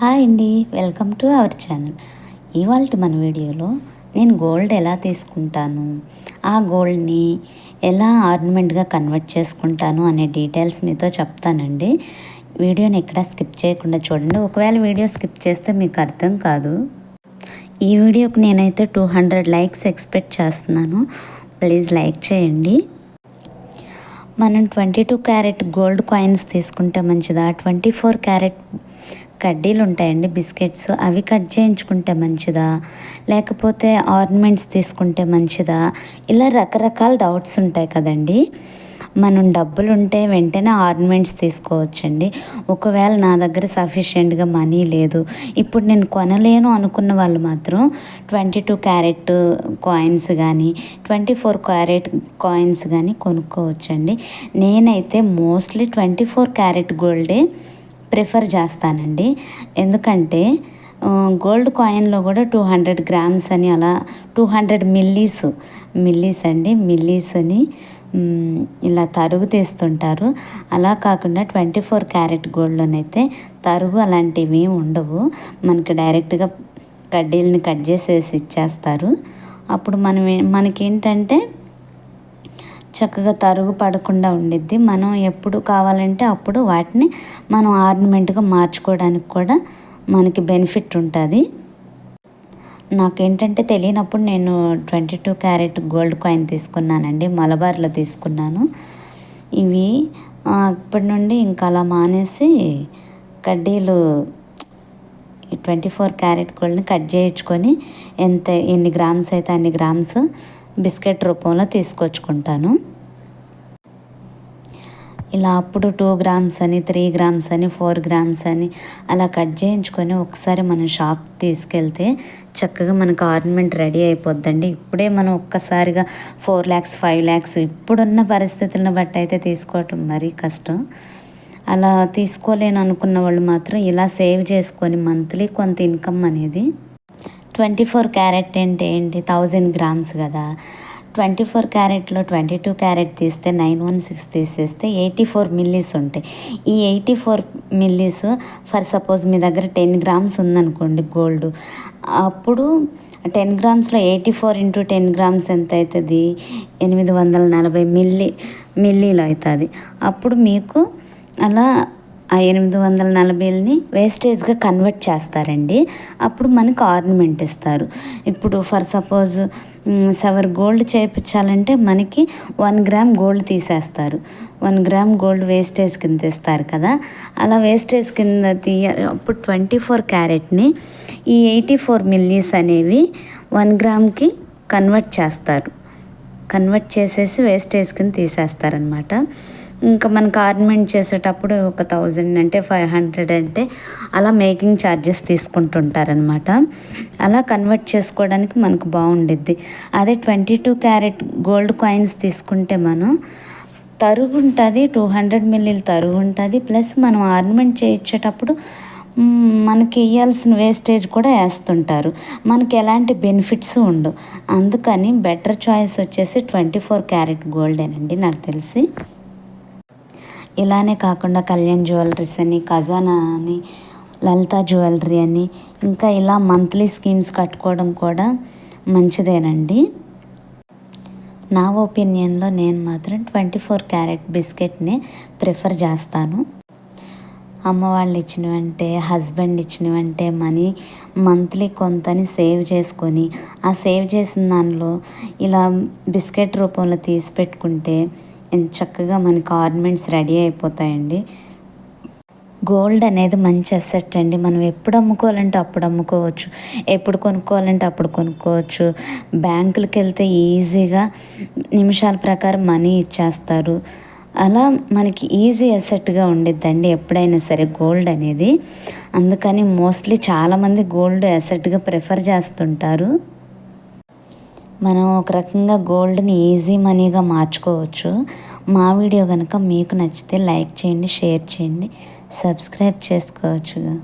Hi అండి welcome to our channel. ఇవాళ మన వీడియోలో నేను గోల్డ్ ఎలా తీసుకుంటాను ఆ గోల్డ్ని ఎలా ఆర్నమెంట్గా కన్వర్ట్ చేసుకుంటాను అనే డీటెయిల్స్ మీతో చెప్తానండి. వీడియోని ఎక్కడ స్కిప్ చేయకుండా చూడండి. ఒకవేళ వీడియో స్కిప్ చేస్తే మీకు అర్థం కాదు. ఈ వీడియోకి నేనైతే టూ హండ్రెడ్ లైక్స్ ఎక్స్పెక్ట్ చేస్తున్నాను. ప్లీజ్ లైక్ చేయండి. మనం twenty two carat gold coins తీసుకుంటే మంచిదా? ట్వంటీ ఫోర్ క్యారెట్ కడ్డీలు ఉంటాయండి బిస్కెట్స్. అవి కట్ చేయించుకుంటే మంచిదా? లేకపోతే ఆర్నమెంట్స్ తీసుకుంటే మంచిదా? ఇలా రకరకాల డౌట్స్ ఉంటాయి కదండి. మనం డబ్బులు ఉంటే వెంటనే ఆర్నమెంట్స్ తీసుకోవచ్చండి. ఒకవేళ నా దగ్గర సఫిషియెంట్గా మనీ లేదు. ఇప్పుడు నేను కొనలేను అనుకున్న వాళ్ళు మాత్రం ట్వంటీ టూ క్యారెట్ కాయిన్స్ కానీ ట్వంటీ ఫోర్ క్యారెట్ కాయిన్స్ కానీ కొనుక్కోవచ్చండి. నేనైతే మోస్ట్లీ ట్వంటీ ఫోర్ క్యారెట్ గోల్డే ప్రిఫర్ చేస్తానండి. ఎందుకంటే గోల్డ్ కాయిన్లో కూడా టూ హండ్రెడ్ గ్రామ్స్ అని అలా టూ హండ్రెడ్ మిల్లీస్ మిల్లీస్ అండి మిల్లీస్ అని ఇలా తరుగు తీస్తుంటారు. అలా కాకుండా ట్వంటీ ఫోర్ క్యారెట్ గోల్డ్లోనైతే తరుగు అలాంటివి ఉండవు. మనకి డైరెక్ట్గా కడ్డీలని కట్ చేసేసి ఇచ్చేస్తారు. అప్పుడు మనం మనకేంటంటే చక్కగా తరుగు పడకుండా ఉండిద్ది. మనం ఎప్పుడు కావాలంటే అప్పుడు వాటిని మనం ఆర్నమెంట్గా మార్చుకోవడానికి కూడా మనకి బెనిఫిట్ ఉంటుంది. నాకేంటంటే తెలియనప్పుడు నేను twenty two carat gold coin తీసుకున్నానండి. మలబార్లో తీసుకున్నాను. ఇవి అప్పటి నుండి ఇంకా అలా మానేసి కడ్డీలు ట్వంటీ ఫోర్ క్యారెట్ గోల్డ్ని కట్ చేయించుకొని ఎంత ఎన్ని గ్రామ్స్ అయితే అన్ని గ్రామ్స్ బిస్కెట్ రూపంలో తీసుకొచ్చుకుంటాను. ఇలా అప్పుడు టూ గ్రామ్స్ అని త్రీ గ్రామ్స్ అని ఫోర్ గ్రామ్స్ అని అలా కట్ చేయించుకొని ఒకసారి మనం షాప్ తీసుకెళ్తే చక్కగా మనకు ఆర్నమెంట్ రెడీ అయిపోద్దండి. ఇప్పుడే మనం ఒక్కసారిగా ఫోర్ ల్యాక్స్ ఫైవ్ ల్యాక్స్ ఇప్పుడున్న పరిస్థితులను బట్టి అయితే తీసుకోవటం మరీ కష్టం. అలా తీసుకోలేను అనుకున్న వాళ్ళు మాత్రం ఇలా సేవ్ చేసుకొని మంత్లీ కొంత ఇన్కమ్ అనేది ట్వంటీ ఫోర్ క్యారెట్ అంటే ఏంటి? థౌజండ్ గ్రామ్స్ కదా. ట్వంటీ ఫోర్ క్యారెట్లో ట్వంటీ టూ క్యారెట్ తీస్తే నైన్ వన్ సిక్స్ తీసేస్తే ఎయిటీ ఫోర్ మిల్లీస్ ఉంటాయి. ఈ eighty four millis for suppose మీ దగ్గర టెన్ గ్రామ్స్ ఉందనుకోండి గోల్డ్. అప్పుడు ten గ్రామ్స్లో eighty four into ten grams ఎంత అవుతుంది ఎనిమిది వందల నలభై మిల్లీ మిల్లీలు అవుతుంది అప్పుడు మీకు అలా ఆ ఎనిమిది వందల నలభైని వేస్టేజ్గా కన్వర్ట్ చేస్తారండి. అప్పుడు మనకు ఆర్నమెంట్ ఇస్తారు. ఇప్పుడు ఫర్ సపోజ్ సవర్ గోల్డ్ చేయించాలంటే మనకి వన్ గ్రామ్ గోల్డ్ తీసేస్తారు. వన్ గ్రామ్ గోల్డ్ వేస్టేజ్ కింద ఇస్తారు కదా. అలా వేస్టేజ్ కింద తీయ అప్పుడు ట్వంటీ ఫోర్ క్యారెట్ని ఈ ఎయిటీ ఫోర్ మిల్లీస్ అనేవి వన్ గ్రామ్కి కన్వర్ట్ చేస్తారు. కన్వర్ట్ చేసేసి వేస్టేజ్ కింద తీసేస్తారనమాట ఇంకా మనకు ఆర్నమెంట్ చేసేటప్పుడు ఒక థౌజండ్ అంటే ఫైవ్ హండ్రెడ్ అంటే అలా మేకింగ్ ఛార్జెస్ తీసుకుంటుంటారనమాట అలా కన్వర్ట్ చేసుకోవడానికి మనకు బాగుండిద్ది. అదే twenty two carat gold coins తీసుకుంటే మనం తరుగు ఉంటుంది టూ హండ్రెడ్ మిల్లీలు తరుగు ఉంటుంది ప్లస్ మనం ఆర్నమెంట్ చేయించేటప్పుడు మనకి ఇవ్వాల్సిన వేస్టేజ్ కూడా వేస్తుంటారు. మనకి ఎలాంటి బెనిఫిట్స్ ఉండవు. అందుకని బెటర్ చాయిస్ వచ్చేసి ట్వంటీ ఫోర్ క్యారెట్ గోల్డేనండి నాకు తెలిసి. ఇలానే కాకుండా కళ్యాణ్ జ్యువెలరీస్ అని ఖజానా అని లలిత జ్యువెలరీ అని ఇంకా ఇలా మంత్లీ స్కీమ్స్ కట్టుకోవడం కూడా మంచిదేనండి. నా ఒపీనియన్లో నేను మాత్రం ట్వంటీ ఫోర్ క్యారెట్ బిస్కెట్ని ప్రిఫర్ చేస్తాను. అమ్మ వాళ్ళు ఇచ్చినవంటే హస్బెండ్ ఇచ్చినవంటే మనీ మంత్లీ కొంతని సేవ్ చేసుకొని ఆ సేవ్ చేసిన దానిలో ఇలా బిస్కెట్ రూపంలో తీసి పెట్టుకుంటే చక్కగా మనకు ఆర్నమెంట్స్ రెడీ అయిపోతాయండి. గోల్డ్ అనేది మంచి అసెట్ అండి. మనం ఎప్పుడు అమ్ముకోవాలంటే అప్పుడు అమ్ముకోవచ్చు. ఎప్పుడు కొనుక్కోవాలంటే అప్పుడు కొనుక్కోవచ్చు. బ్యాంకులకి వెళ్తే ఈజీగా నిమిషాల ప్రకారం మనీ ఇచ్చేస్తారు. అలా మనకి ఈజీ అసెట్గా ఉండిద్దండి ఎప్పుడైనా సరే గోల్డ్ అనేది. అందుకని మోస్ట్లీ చాలామంది గోల్డ్ అసెట్గా ప్రిఫర్ చేస్తుంటారు. మనం ఒక రకంగా గోల్డ్ని ఈజీ మనీగా మార్చుకోవచ్చు. మా వీడియో కనుక మీకు నచ్చితే లైక్ చేయండి షేర్ చేయండి సబ్స్క్రైబ్ చేసుకోవచ్చుగా.